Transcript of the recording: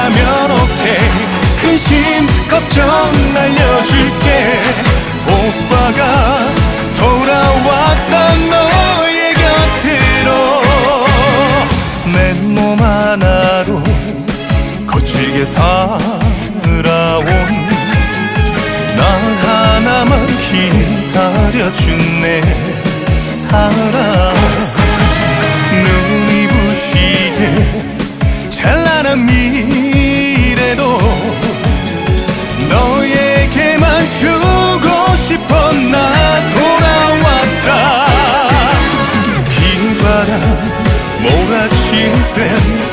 나면 오케이. 그 근심 걱정 날려줄게. 오빠가 돌아왔던 너의 곁으로 맨몸 하나로 거칠게 살아온 나 하나만 기다려주네. 사랑. 눈이 부시게 찬란한 미 바람 몰아칠 땐